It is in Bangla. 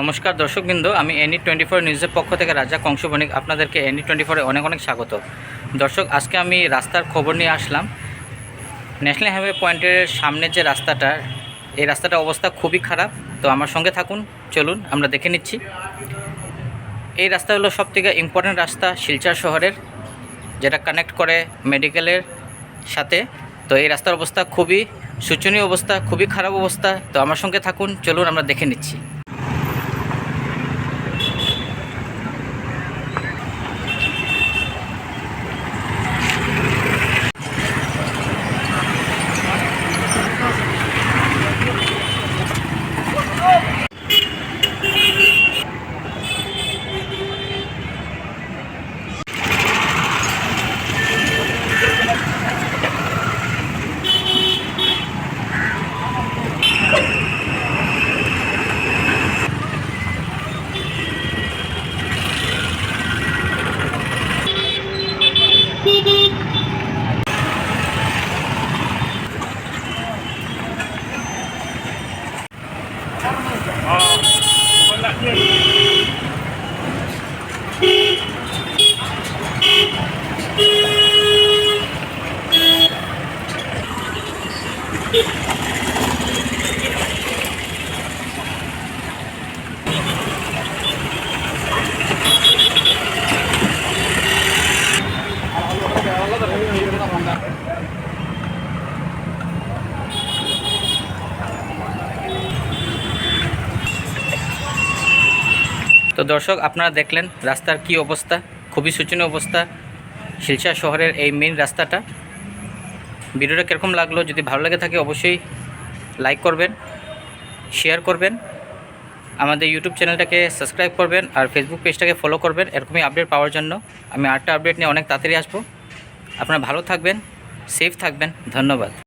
নমস্কার দর্শকবৃন্দ, আমি এনি টোয়েন্টি ফোর নিউজের পক্ষ থেকে রাজা কংস বণিক আপনাদেরকে এনি টোয়েন্টি ফোরে অনেক অনেক স্বাগত। দর্শক, আজকে আমি রাস্তার খবর নিয়ে আসলাম। ন্যাশনাল হাইওয়ে পয়েন্টের সামনের যে রাস্তাটা, এই রাস্তাটার অবস্থা খুবই খারাপ। তো আমার সঙ্গে থাকুন, চলুন, আমরা দেখে নিচ্ছি। এই রাস্তা হলো সবথেকে ইম্পর্ট্যান্ট রাস্তা শিলচর শহরের, যেটা কানেক্ট করে মেডিকেলের সাথে। তো এই রাস্তার অবস্থা খুবই শোচনীয় অবস্থা, খুবই খারাপ অবস্থা। তো আমার সঙ্গে থাকুন, চলুন, আমরা দেখে নিচ্ছি। Oh, wala yan. তো দর্শক, আপনারা দেখলেন রাস্তার কি অবস্থা, খুবই শোচনীয় অবস্থা শিলচর শহরের এই মেন রাস্তাটা। ভিডিওটা কীরকম লাগল, যদি ভালো লাগে থাকে অবশ্যই লাইক করবেন শেয়ার করবেন, আমাদের ইউটিউব চ্যানেলটাকে সাবস্ক্রাইব করবেন আর ফেসবুক পেজটাকে ফলো করবেন, এরকমই আপডেট পাওয়ার জন্য। আমি আটটা আপডেট নিয়ে অনেক তাড়াতাড়ি আসব। আপনারা ভালো থাকবেন সেফ থাকবেন ধন্যবাদ।